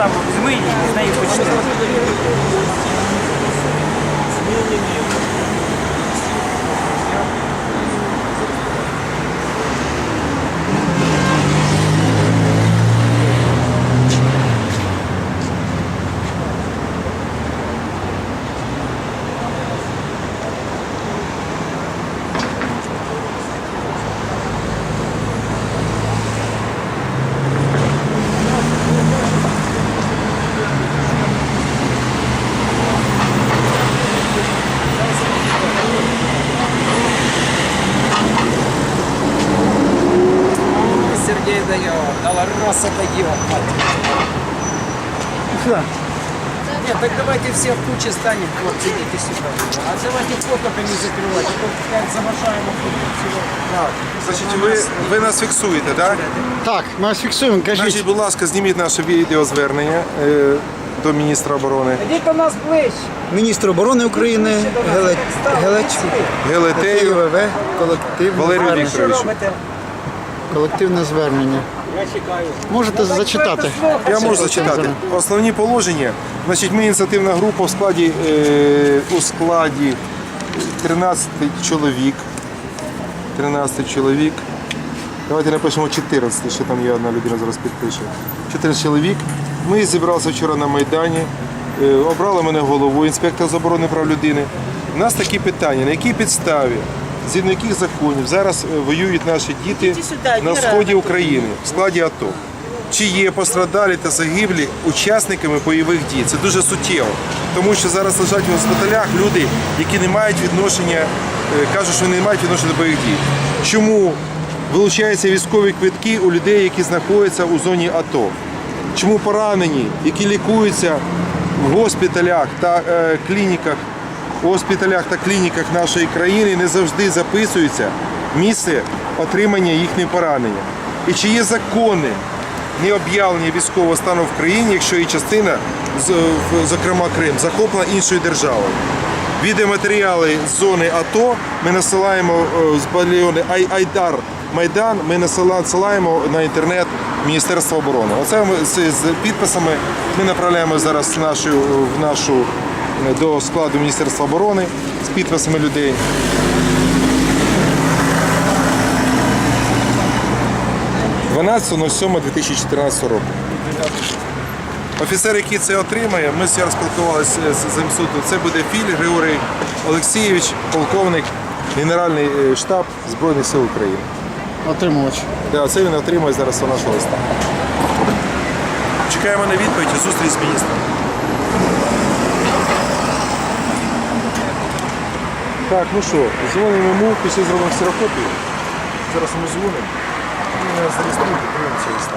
там зими і з нею. Сергей дает, Долороса дает. Нет, так давайте все в куче станем, вот, идите сюда. А давайте фото не закрывать, а то опять замашаем Так, значить, ви, ви нас фіксуєте, так? Так, вас фіксуємо. Кажіть, Значить, будь ласка, зніміть наше відеозвернення е, до міністра оборони Идите до нас ближче. міністр оборони України Геле- Гелечук. Гелетею ВВ, колективне Валерію. Вікторовичу. Колективне звернення. Можете зачитати. Я можу зачитати. Основні положення. Значить, ми ініціативна група в складі, е, у складі 13 чоловік. 13 чоловік. Давайте напишемо 14, ще там є одна людина зараз підпише. 14 чоловік. Ми зібралися вчора на Майдані. Е, Обрали мене головою інспектор з оборони прав людини. У нас такі питання, на якій підставі, згідно яких законів зараз е, воюють наші діти на сході України в складі АТО. Чи є пострадалі та загиблі учасниками бойових дій? Це дуже суттєво, тому що зараз лежать в госпіталях люди, які не мають відношення, е, кажуть, що вони не мають відношення до бойових дій. Чому вилучаються військові квитки у людей, які знаходяться у зоні АТО? Чому поранені, які лікуються в госпіталях та е, клініках, у госпіталях та клініках нашої країни не завжди записується місце отримання їхніх поранення? І чи є закони не об'явлення військового стану в країні, якщо її частина, зокрема Крим, захоплена іншою державою? Відеоматеріали з зони АТО ми насилаємо е, з батальйону Ай- Айдар Майдан. Ми насилаємо на інтернет Міністерства оборони. Оце ми з, підписами ми направляємо зараз в нашу, в нашу до складу Міністерства оборони з підписами людей. – 12.07.2014 року. Офіцер, який це отримає, ми зараз спілкувалися з ЗМСУ, це буде Філь Григорій Олексійович, полковник, Генеральний е, штаб Збройних сил України. Отримувач. Да, це він отримує зараз у нашого листа. Чекаємо на відповідь і зустріч з міністром. Так, ну що, дзвонимо йому, після зробимо ксерокопію. Зараз ми дзвонимо. Він нас зареєструє, подивимося листа.